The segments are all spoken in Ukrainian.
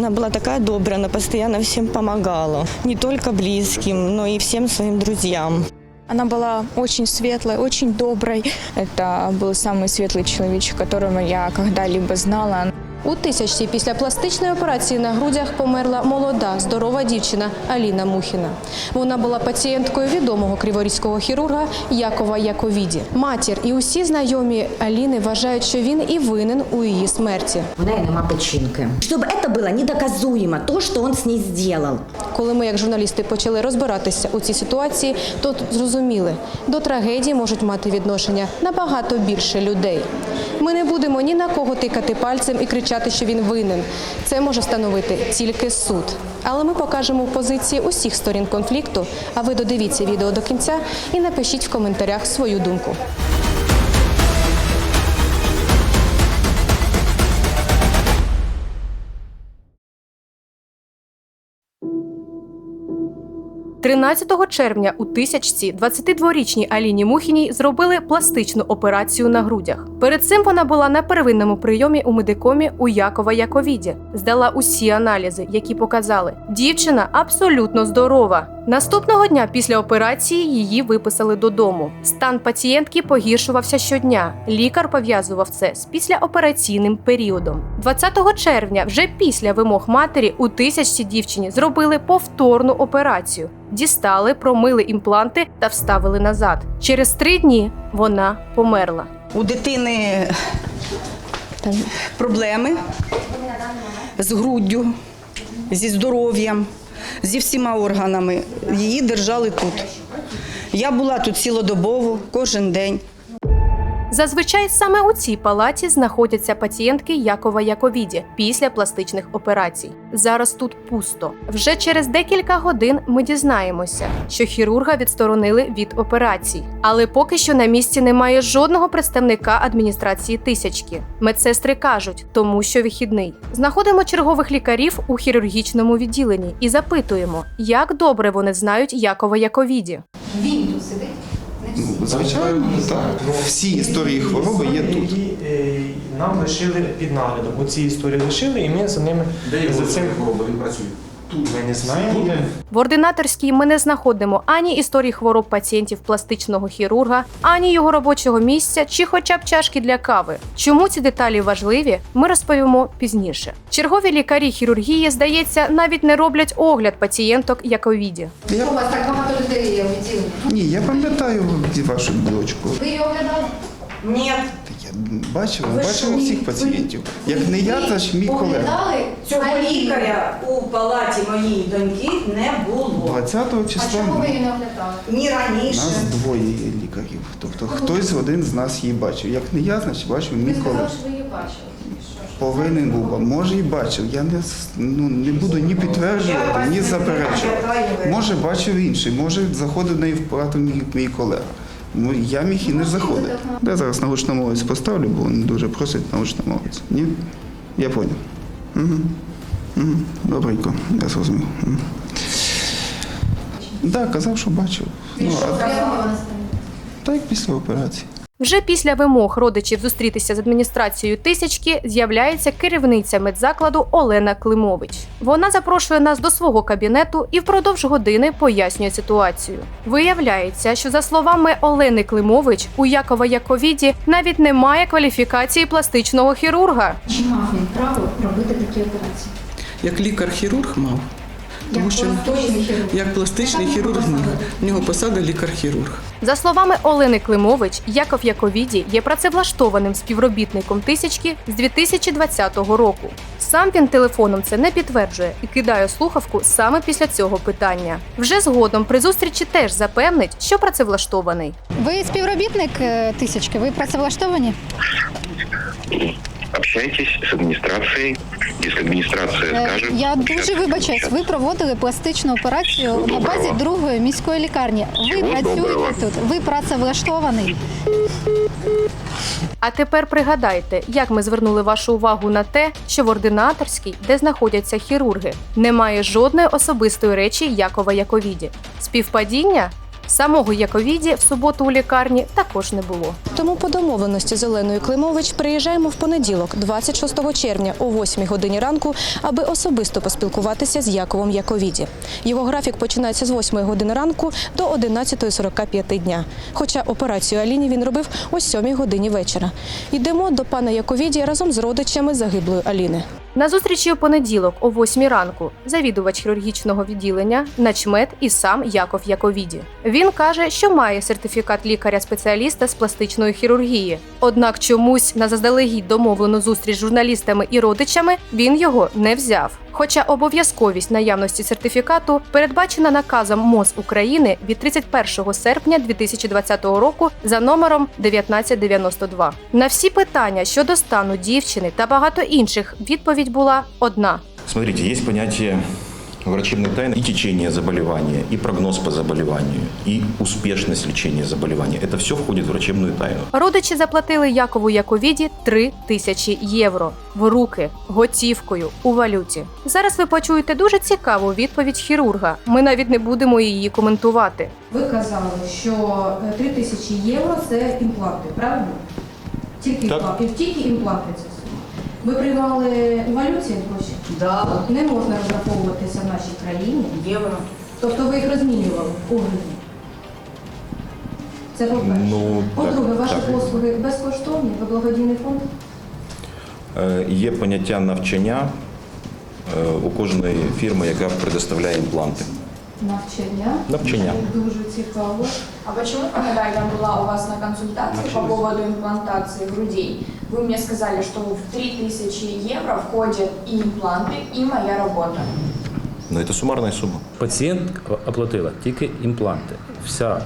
Она была такая добрая, она постоянно всем помогала. Не только близким, но и всем своим друзьям. Она была очень светлой, очень доброй. Это был самый светлый человечек, которого я когда-либо знала. У тисячці після пластичної операції на грудях померла молода, здорова дівчина Аліна Мухіна. Вона була пацієнткою відомого криворізького хірурга Якова Яковіді. Матір і усі знайомі Аліни вважають, що він і винен у її смерті. В неї нема печінки. Щоб це було недоказуємо, то, що він з нею зробив. Коли ми, як журналісти, почали розбиратися у цій ситуації, то зрозуміли, до трагедії можуть мати відношення набагато більше людей. Ми не будемо ні на кого тикати пальцем і кричати, що він винен. Це може встановити тільки суд. Але ми покажемо позиції усіх сторін конфлікту. А ви додивіться відео до кінця і напишіть в коментарях свою думку. – 13 червня у тисячці 22-річній Аліні Мухіній зробили пластичну операцію на грудях. Перед цим вона була на первинному прийомі у медикомі у Якова Яковіді. Здала усі аналізи, які показали, дівчина абсолютно здорова. Наступного дня після операції її виписали додому. Стан пацієнтки погіршувався щодня. Лікар пов'язував це з післяопераційним періодом. 20 червня, вже після вимог матері, у тисячці дівчині зробили повторну операцію. Дістали, промили імпланти та вставили назад. Через три дні вона померла. У дитини проблеми з груддю, зі здоров'ям, зі всіма органами. Її держали тут. Я була тут цілодобово, кожен день. Зазвичай саме у цій палаті знаходяться пацієнтки Якова Яковіді після пластичних операцій. Зараз тут пусто. Вже через декілька годин ми дізнаємося, що хірурга відсторонили від операцій. Але поки що на місці немає жодного представника адміністрації тисячки. Медсестри кажуть, тому що вихідний. Знаходимо чергових лікарів у хірургічному відділенні і запитуємо, як добре вони знають Якова Яковіді. Звичайно, так. Всі історії хвороби є тут. Е, нам лишили під наглядом. Оці історії лишили, і ми за ними за цим хвороба? Він працює. Тут. ми не знаємо. В ординаторській ми не знаходимо ані історії хвороб пацієнтів пластичного хірурга, ані його робочого місця, чи хоча б чашки для кави. Чому ці деталі важливі, ми розповімо пізніше. Чергові лікарі хірургії, здається, навіть не роблять огляд пацієнток яковіді. Я... У вас так багато людей є в відділенні. Ні, я пам'ятаю вашу дочку. Ви її оглядали? Ні. Я бачив, бачив усіх пацієнтів. Як не я, то ж мій колега. Цього лікаря у палаті моєї доньки не було. 20 А числа чому ви її не оглядали? Ні раніше. нас двоє лікарів. Тобто хтось один з нас її бачив. Як не я, значить бачив мій Ви сказали, що ви її бачили. Повинен був, а може і бачив. Я не, ну, не буду ні підтверджувати, ні заперечувати. Може бачив інший, може заходив в неї в палату мій, мій колега. Ну, Я міг і не заходити. Я зараз научну мовець поставлю, бо він дуже просить научну мовець. Ні? Я поняв. Угу. Угу. Добренько, я зрозумів. Угу. Так, да, казав, що бачив. Ну, а так як після операції. Вже після вимог родичів зустрітися з адміністрацією тисячки з'являється керівниця медзакладу Олена Климович. Вона запрошує нас до свого кабінету і впродовж години пояснює ситуацію. Виявляється, що за словами Олени Климович, у Якова Яковіді навіть немає кваліфікації пластичного хірурга. Чи мав він право робити такі операції? Як лікар-хірург мав, тому що як пластичний хірург. В нього посада лікар-хірург. За словами Олени Климович, Яков Яковіді є працевлаштованим співробітником тисячки з 2020 року. Сам він телефоном це не підтверджує і кидає слухавку саме після цього питання. Вже згодом при зустрічі теж запевнить, що працевлаштований. Ви співробітник е, тисячки, ви працевлаштовані? Общайтесь с администрацией. Если администрация Е. Я дуже вибачаюсь. Ви проводили пластичну операцію на базі другої міської лікарні. Ви працюєте доброго. тут, ви працевлаштований. А тепер пригадайте, як ми звернули вашу увагу на те, що в ординаторській, де знаходяться хірурги, немає жодної особистої речі Якова Яковіді. Співпадіння? Самого Яковіді в суботу у лікарні також не було. Тому по домовленості з Оленою Климович приїжджаємо в понеділок, 26 червня о 8 годині ранку, аби особисто поспілкуватися з Яковом Яковіді. Його графік починається з 8 години ранку до 11.45 дня. Хоча операцію Аліні він робив о 7 годині вечора. Йдемо до пана Яковіді разом з родичами загиблої Аліни. На зустрічі у понеділок о 8 ранку завідувач хірургічного відділення, начмет і сам Яков Яковіді. Він каже, що має сертифікат лікаря-спеціаліста з пластичної хірургії. Однак чомусь на заздалегідь домовлену зустріч з журналістами і родичами він його не взяв. Хоча обов'язковість наявності сертифікату передбачена наказом МОЗ України від 31 серпня 2020 року за номером 1992. На всі питання щодо стану дівчини та багато інших відповідь була одна. Смотрите, є понятие врачебной тайны и течение заболевания, и прогноз по заболеванию, и успешность лечения заболевания. Это все входит в врачебную тайну. Родичі заплатили Якову Яковіді 3 тисячі євро в руки готівкою у валюті. Зараз ви почуєте дуже цікаву відповідь хірурга. Ми навіть не будемо її коментувати. Ви казали, що 3 тисячі євро це імпланти, правильно? Тільки, Так. імпланти, тільки імпланти це все. Ви приймали у гроші? Да, Не можна розраховуватися в нашій країні. евро. Тобто ви їх розмінювали у гривні. Це по-перше. Ну, По-друге, так, ваші так. послуги безкоштовні, ви благодійний фонд. Е, Є поняття навчання е, у кожної фірми, яка предоставляє імпланти. Навчання. Навчання. Дуже цікаво. А почему, когда я была у вас на консультации по поводу имплантации грудей, вы мне сказали, что в 3000 евро входят и импланты, и моя работа? Ну, це сумарна сума. Пацієнтка оплатила тільки імпланти. Вся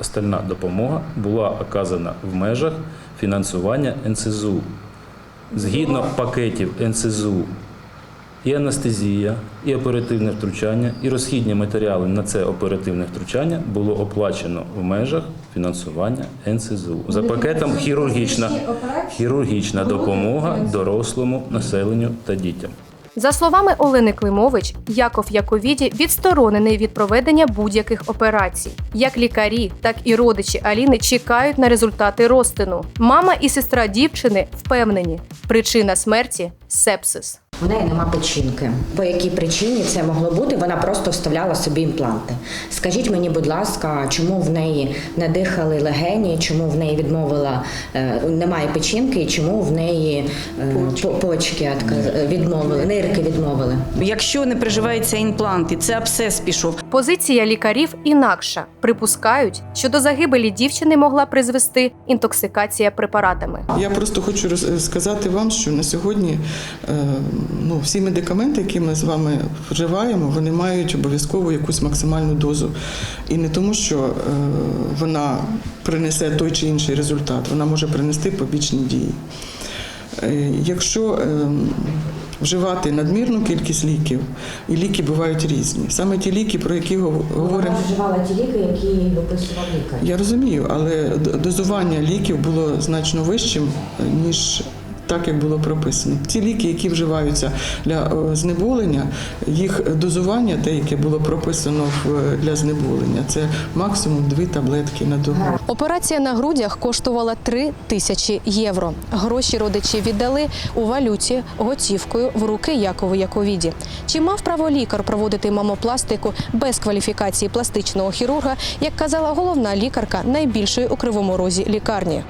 остальна допомога була оказана в межах фінансування НСЗУ. Згідно пакетів НСЗУ, і анестезія, і оперативне втручання, і розхідні матеріали на це оперативне втручання було оплачено в межах фінансування НСЗУ. За пакетом хірургічна, хірургічна допомога дорослому населенню та дітям. За словами Олени Климович, Яков Яковіді відсторонений від проведення будь-яких операцій. Як лікарі, так і родичі Аліни чекають на результати розтину. Мама і сестра дівчини впевнені, причина смерті сепсис. У неї нема печінки. По якій причині це могло бути? Вона просто вставляла собі імпланти. Скажіть мені, будь ласка, чому в неї не дихали легені, чому в неї відмовила е, немає печінки, і чому в неї е, по- почки отка- відмовили, нирки відмовили? Якщо не приживається імплант і це абсцес пішов, Позиція лікарів інакша. Припускають, що до загибелі дівчини могла призвести інтоксикація препаратами. Я просто хочу роз- сказати вам, що на сьогодні е, ну, всі медикаменти, які ми з вами вживаємо, вони мають обов'язково якусь максимальну дозу. І не тому, що е, вона принесе той чи інший результат, вона може принести побічні дії. Е, Якщо е, вживати надмірну кількість ліків, і ліки бувають різні. Саме ті ліки, про які говоримо. Вона вживала ті ліки, які виписував лікар. Я розумію, але дозування ліків було значно вищим, ніж так, як було прописано. Ті ліки, які вживаються для е, знеболення, їх дозування, те, яке було прописано в- для знеболення, це максимум дві таблетки на добу. Операція на грудях коштувала 3 тисячі євро. Гроші родичі віддали у валюті готівкою в руки Якову Яковіді. Чи мав право лікар проводити мамопластику без кваліфікації пластичного хірурга, як казала головна лікарка найбільшої у кривому розі лікарні?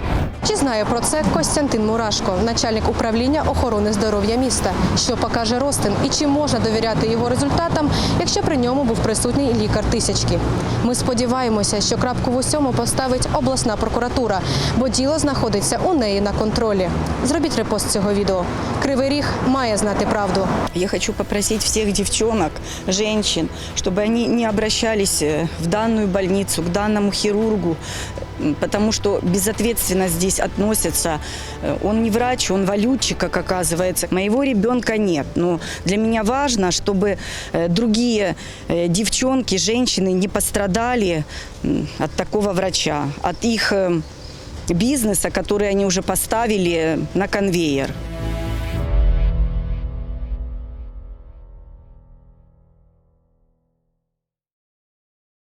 Чи знає про це Костянтин Мурашко, начальник управління охорони здоров'я міста? Що покаже Ростин і чи можна довіряти його результатам, якщо при ньому був присутній лікар тисячки? Ми сподіваємося, що крапку в усьому поставить обласна прокуратура, бо діло знаходиться у неї на контролі. Зробіть репост цього відео. Кривий ріг має знати правду. Я хочу попросить всех девчонок, женщин, чтобы они не обращались э, в данную больницу, к данному хирургу, м, потому что безответственно здесь относятся. Э, Он не врач, он валютчик, как оказывается. Моего ребенка нет. Но для меня важно, чтобы э, другие э, девчонки, женщины не пострадали м, от такого врача, от их э, бизнеса, который они уже поставили на конвейер.